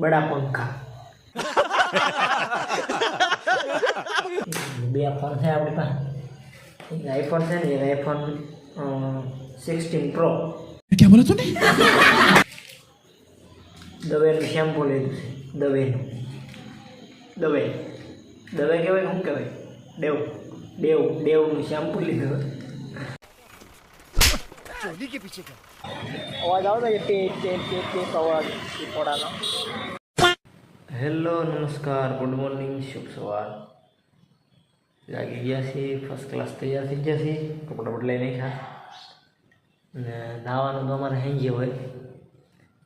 બડા પંખા બે ફોન છે આપણી પાસે. આઈફોન છે ને એક આઈફોન સિક્સટીન પ્રો ક્યાં બોલો તું દવેનું શેમ્પુ લીધું છે દવેનું. દવે. દવે કહેવાય શું કહેવાય? દેવ ડેવ ડેવનું શેમ્પુ લીધું. અવાજ આવે છે તે તે તે તે અવાજ થોડાનો? હેલો નમસ્કાર ગુડ મોર્નિંગ શુભ સવાર. જાગી ગયા છીએ ફર્સ્ટ ક્લાસ તૈયાર થઈ ગયા છે કપડાં બદલાઈ નાખ્યા. ને નાવાનું તો અમારે હેંગી હોય.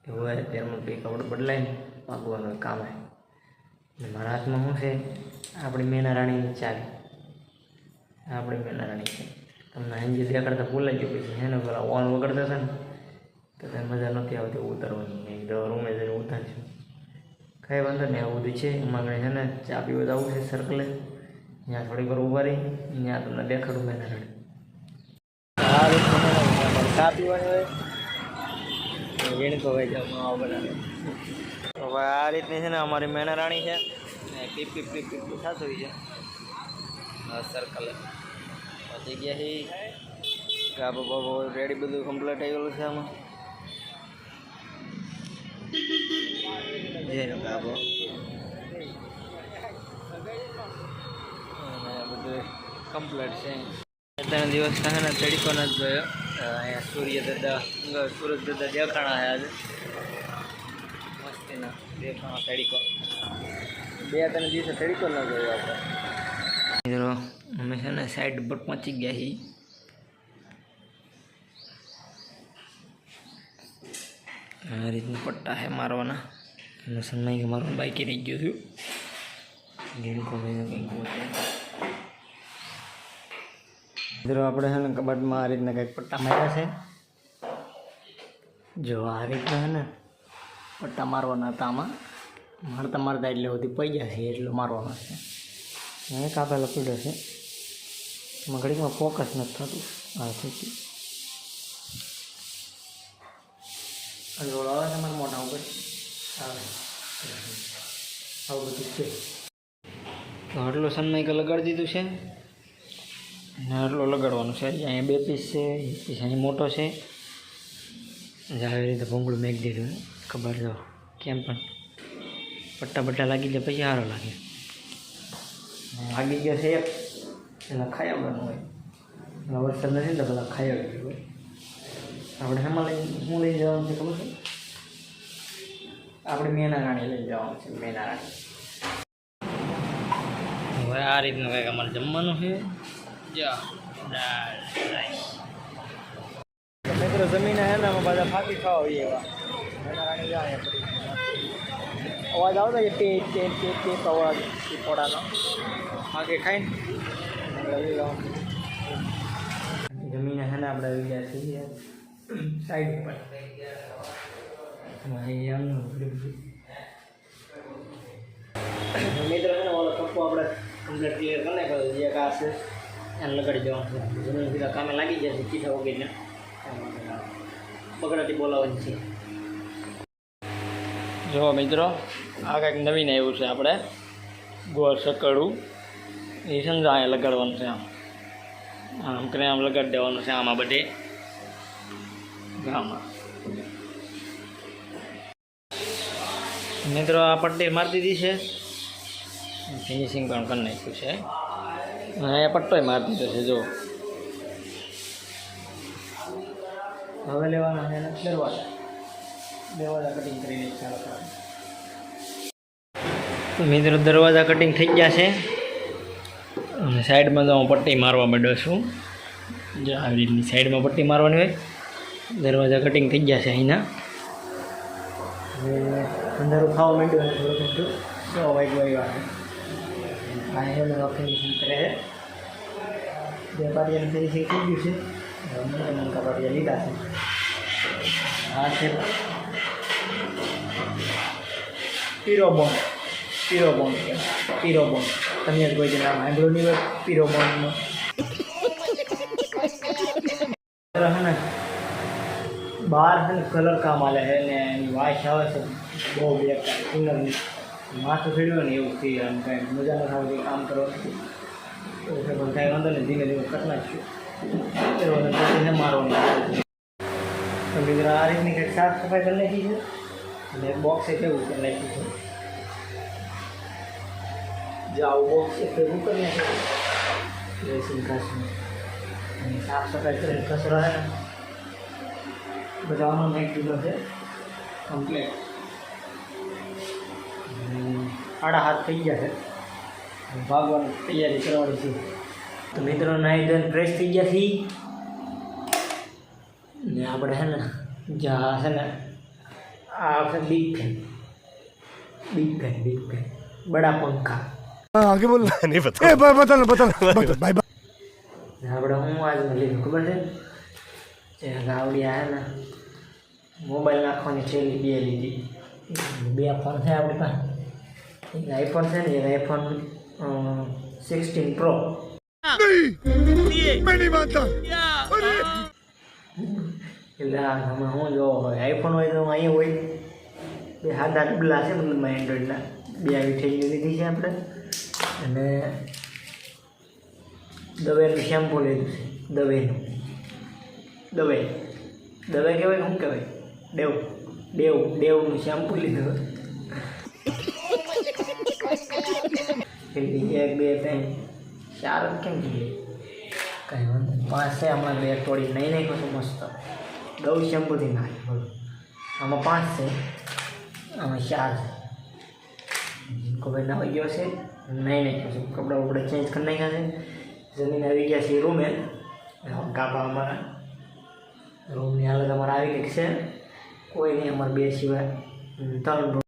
એવું હોય ત્યારમાં બે કપડાં બદલાઈને પાકવાનું કામ હોય ને મારા હાથમાં શું છે? આપણી મેના રાણીની ચાવી. આપણી મેના રાણી છે. તમને હેંજી દેખાડતા ભૂલાઈ ગયું પછી હેને પેલા ઓન વગડતા હતા ને, તો તને મજા નથી આવતી ઉતારવાની. મેં કીધું રૂમે જઈને ઉતારશું. કાંઈ વાંધો નહીં, આવું બધું છે. એમાં છે ને ચા પીવા જવું છે સર્કલે ત્યાં થોડીક વાર ઊભા રહી, ત્યાં તમને દેખાડું મેં રીતનું ચા પીવાની હોય? ઝીણકો હોય જમવા બનાવે હવે આ રીતની છે ને અમારી મેણા રાણી છે. પીપ પીપ પીપ પીપ થતું છે. સર્કલ જગ્યા છે. ગાબો બાબો રેડી બધું કમ્પ્લીટ થઈ ગયેલું છે આમાં. જેનો ગાબો બધું કમ્પ્લીટ છે. ત્રણ દિવસ છે ને તડકો નથી જોયો અહીંયા સૂર્ય દાદા સૂરજ દાદા દેખાણા છે આજે. મસ્તીના દેખાણા તડકો. બે ત્રણ દિવસે તડકો ન જોયો આપણે. મિત્રો અમે છે ને સાઈડ પર પહોંચી ગયા છીએ. આ રીતના પટ્ટા છે મારવાના. અને સન્માઈ મારું બાઈકે રહી ગયું છું. ગેમકો ભાઈને કંઈક મિત્રો, આપણે છે ને કબાટમાં આ રીતના કંઈક પટ્ટા માર્યા છે. જો આ રીતના છે ને પટ્ટા મારવાના હતા આમાં. મારતા મારતા એટલે સુધી પડી ગયા છે, એટલું મારવાના છે. અહીં કાપેલો પીડ્યો છે. એમાં ઘડીકમાં ફોકસ નથી થતું. આ થતી રોડ આવે છે મારા મોઢા ઉપર? આવે. આવું બધું છે. તો આટલો સનમાઈક લગાડી દીધું છે? અને આટલો લગાડવાનું છે. અહીંયા બે પીસ છે એક પીસ અહીં મોટો છે. આવી રીતે ભૂંગળું મેક દીધું ખબર જો કેમ પણ? પટ્ટા બટ્ટા લાગી જાય પછી સારો લાગે. લાગી ગયો છે એક. એના ખાઈ આવવાનું હોય. એના વરસાદ નથી ને તો બધા ખાઈ આવી હોય. આપણે હેમાં લઈ હું લઈ જવાનું છે ખબર છે? આપણે મેના રાણી લઈ જવાનું છે મેના રાણી હવે આ રીતનું કંઈક અમારે જમવાનું છે. મિત્રો જમીન ને બધા ફાકી ખાવા હોઈએ એવા. મેના રાણી જાય અવાજ આવતો કે તે તે તે તે અવાજ પીપોડાનો ફાકે ખાઈને જમીન હે ને આપણે આવી ગયા છીએ સાઈડ ઉપર. મિત્રો છે ને ઓલો કપ્પો આપણે કમ્પ્લીટ ક્લિયર કરી નાખ્યો જે કા છે એને લગાડી દેવાનું જમીન સીધા કામે લાગી જશે ચીઠા વગેરે. બગડાથી બોલાવવાની છે. જો મિત્રો આ કંઈક નવીન આવ્યું છે આપણે. ગોળ સકડું. એ સમજા અહીંયા લગાડવાનું છે આમ. આમ કરીને આમ લગાડી દેવાનું છે આમાં બધે. ગામમાં. મિત્રો, આ પટ્ટી મારી દીધી છે. ફિનિશિંગ પણ કરી નાખ્યું છે. અહીંયા પટ્ટોય મારી દીધો છે જો હવે લેવાના છે એને ફેરવાના દરવાજા કટિંગ કરીને મિત્રો, દરવાજા કટિંગ થઈ ગયા છે. અને સાઈડમાં તો હું પટ્ટી મારવા માંડ્યો છું. જો આવી રીતની સાઈડમાં પટ્ટી મારવાની હોય. દરવાજા કટિંગ થઈ ગયા છે અહીંના. અંધારું ખાવા માંડ્યું થોડું થોડું તો વાઈટ વાઈ આવે ફિનિશિંગ કરે છે બે પાટિયાનું ફિનિશિંગ છે. મોટા મોટા પાટિયા લીધા છે. છે. પીરો બોન્ડ પીરો પીરોબોન કહેવાય પીરો બોન્ડ તમે જ કોઈ નામ સાંભળ્યું નહીં હોય પીરો બોન્ડનો હે ને છે ને કલર કામ આલે છે ને એની વાસ આવે છે બહુ બેકાર કુલરની માથું ફેડ્યું ને એવું થઈ આમ કાંઈ મજા નથી આવતી કામ કરવાની પણ કાંઈ વાંધો નહીં ધીમે ધીમે કરી નાખ્યું એવો ને મારવાનું તો મિત્રો આ રીતની કંઈક સાફ સફાઈ કરી નાખી છે અને બોક્સ એ કેવું કરી નાખ્યું છે જે આવું બોક્સ છે ભેગું કરી નાખ્યું ડ્રેસિંગ ઘાસનું અને સાફ સફાઈ કરીને કચરો છે ને બધા આમાં નાખી દીધો છે. કમ્પ્લેટ આડા હાથ થઈ ગયા છે. ભાગવાની તૈયારી કરવાની છે. તો મિત્રો નાહી ધોઈને ફ્રેશ થઈ ગયા છીએ. ને આપણે છે ને જ્યાં છે ને, આ big fan big fan big fan બડા પંખા. आगे बोल नहीं पता बता बता बता बाय बाय ને આપણે હું આજ લીધું ખબર છે જે ગાવડી આ ને મોબાઈલ નાખવાની છેલ્લી બે લીધી બે ફોન છે આપણી પાસે એક આઈફોન છે ને એક આઈફોન સિક્સટીન પ્રો मैं नहीं मानता એટલે આ તમે શું જોવો હોય આઈફોન હોય તો અહીંયા હોય બે આઠ બલા છે મતલબમાં એન્ડ્રોઈડના બે આવી થઈ લીધી છે આપણે. અને દવેનું શેમ્પુ લીધું છે, દવેનું. દવે. દવે કહેવાય શું કહેવાય? દેવ. દેવ, દેવનું શેમ્પુ લીધું એક, બે, ત્રણ, ચાર કેમ જોઈએ કંઈ વાંધો નહીં. પાંચ છે, હમણાં બે થોડી નહીં નાખ્યો છું, મસ્ત. દવ શેમ્પુથી નાખી બોલો આમાં પાંચ છે. ચાર છે. કપડે નાવી ગયો છે, નહીં નાખ્યો છે કપડાં બપડા ચેન્જ કરી નાખ્યા છે. જમીન આવી ગયા છે રૂમે ગાભા અમારા. રૂમની હાલત અમારે આવી ગઈ છે. કોઈ નહીં, અમારે બે સિવાય ત્રણ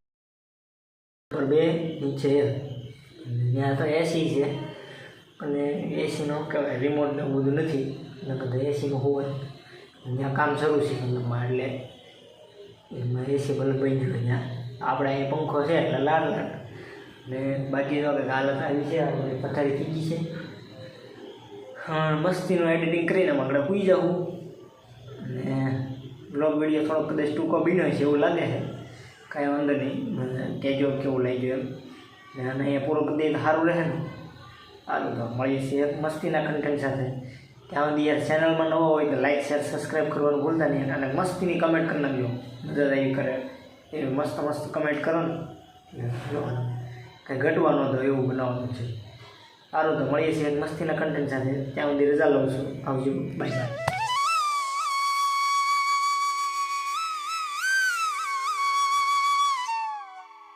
પર બે, નીચે. ત્યાં તો એસી છે. અને એસીનો કહેવાય રિમોટ ને એવું બધું નથી. નકર બધા એસીમાં હોય. ત્યાં કામ શરૂ છે મતલબમાં એટલે. એમાં એસી બલ્બ બની ગયું ત્યાં. આપણે અહીંયા પંખો છે એટલે લાલ લાલ ને બાકી તો કંઈક હાલત આવી છે, આ પથારી થઈ છે. મસ્તીનું એડિટિંગ કરીને આપણે પૂઈ જવું અને બ્લોગ વીડિયો થોડોક કદાચ ટૂંકો બીનો છે એવું લાગે છે. કાંઈ વાંધો નહીં, મને કહેજો કેવું લાગ્યું એમ. ને અને અહીંયા પૂરો કરી સારું રહે ને. સારું તો મળીએ છીએ એક મસ્તીના કન્ટેન્ટ સાથે. ત્યાં સુધી યાર ચેનલમાં નવો હોય તો લાઇક શેર સબસ્ક્રાઈબ કરવાનું ભૂલતા નહીં અને મસ્તીની કમેન્ટ કરી નાખજો. મજા આવી કરે. એવી મસ્ત મસ્ત કમેન્ટ કરો ને. કંઈ ઘટવાનું તો એવું બનાવવાનું છે. સારું તો મળીએ છીએ. મસ્તીના કન્ટેન્ટ સાથે. ત્યાં સુધી રજા લઉં છું. આવજો. Bye bye